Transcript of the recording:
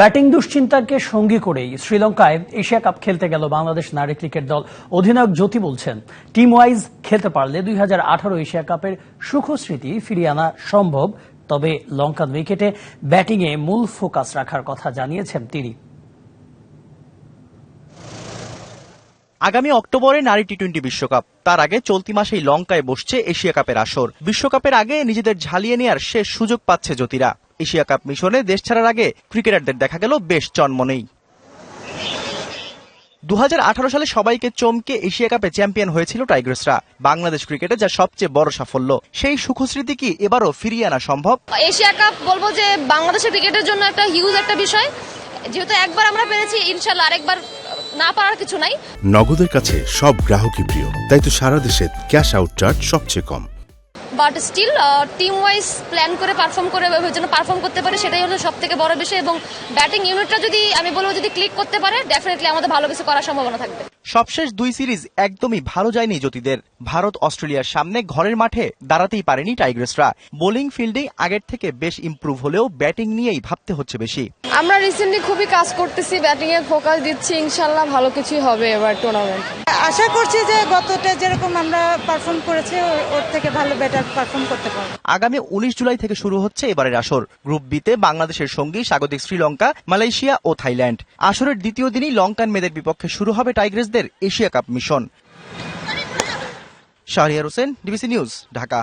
Batting দুশ্চিন্তাকে সঙ্গী করেই শ্রীলঙ্কায় এশিয়া কাপ খেলতে গেল বাংলাদেশ নারী ক্রিকেট দল। অধিনায়ক জ্যোতি বলছেন টিম ওয়াইজ খেলতে পারলে দুই আঠারো এশিয়া কাপের সুখ স্মৃতি ফিরিয়ে আনা সম্ভব। তবে লঙ্কান উইকেটে ব্যাটিংয়ে মূল ফোকাস রাখার কথা জানিয়েছেন তিনি। আগামী অক্টোবরে নারী টি টোয়েন্টি বিশ্বকাপ। তার আগে চলতি মাসেই লঙ্কায় বসছে এশিয়া কাপের আসর। বিশ্বকাপের আগে নিজেদের ঝালিয়ে নেওয়ার শেষ সুযোগ পাচ্ছে জ্যোতিরা। এশিয়া কাপ মিশনে দেশ ছাড়ার আগে ক্রিকেটারদের দেখা গেল বেশ চনমনেই। দু সালে সবাইকে চমকে এশিয়া কাপে চ্যাম্পিয়ন হয়েছিল টাইগার্সরা। বাংলাদেশ ক্রিকেটে যা সবচেয়ে বড় সাফল্য। সেই সুখস্মৃতি কি এবারও ফিরিয়ে আনা সম্ভব? এশিয়া কাপ বলব যে বাংলাদেশের ক্রিকেটের জন্য একটা হিউজ একটা বিষয়। যেহেতু একবার আমরা পেরেছি ইনশাল্লাহ আরেকবার না পারার কিছু নাই। নগদের কাছে সব গ্রাহকই প্রিয় তাই তো সারা দেশে ক্যাশ আউট চার্জ সবচেয়ে কম। But still team wise plan করে পারফর্ম করে যেন পারফর্ম করতে পারে, সেটাই হলো সব থেকে বড় বিষয় এবং ব্যাটিং ইউনিটটা যদি, আমি বলব যদি ক্লিক করতে পারে ডেফিনেটলি আমাদের ভালো কিছু করার সম্ভাবনা থাকবে। সবশেষ দুই সিরিজ একদমই ভালো যায়নি জ্যোতিদের। ভারত অস্ট্রেলিয়ার সামনে ঘরের মাঠে দাঁড়াতেই পারেনি টাইগ্রেসরা। বোলিং ফিল্ডিং আগের থেকে বেশ ইমপ্রুভ হলেও ব্যাটিং নিয়েই ভাবতে হচ্ছে বেশি। আমরা রিসেন্টলি খুবই কাজ করতেছি ব্যাটিং এ ফোকাস দিচ্ছি ইনশাল্লাহ ভালো কিছুই হবে এবার টুর্নামেন্ট আশা করছি যে গতটা যেরকম আমরা পারফর্ম করেছি ওর- থেকে ভালো বেটার পারফর্ম করতে পারব। আগামী উনিশ জুলাই থেকে শুরু হচ্ছে এবারের আসর। গ্রুপ বিতে বাংলাদেশের সঙ্গী স্বাগতিক শ্রীলঙ্কা মালয়েশিয়া ও থাইল্যান্ড। আসরের দ্বিতীয় দিনই লঙ্কান মেয়েদের বিপক্ষে শুরু হবে টাইগ্রেসদের Asia cup mission. Shahriar Hossain DBC news Dhaka.